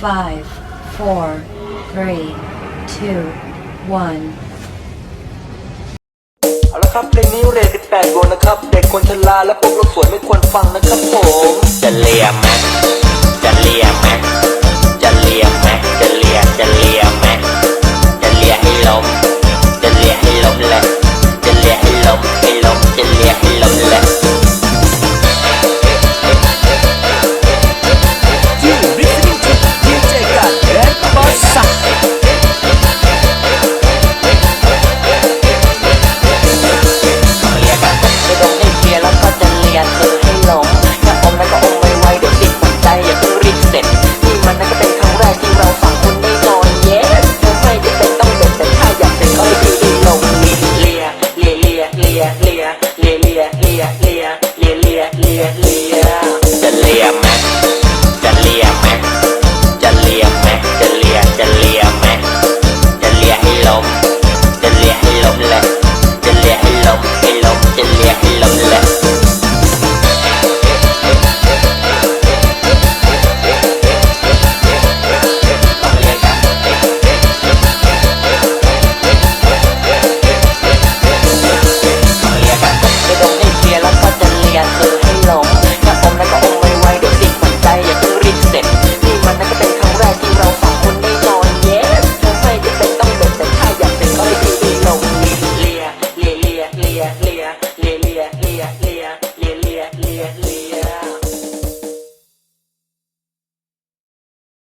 five, four, three, two, one. เอาละครับเพลงนี้เรท18บวกนะครับ เด็กคนชราและพวกเราสวยไม่ควรฟังนะครับผม เลียเลียเลียเลียเลียเลียเลียเลีย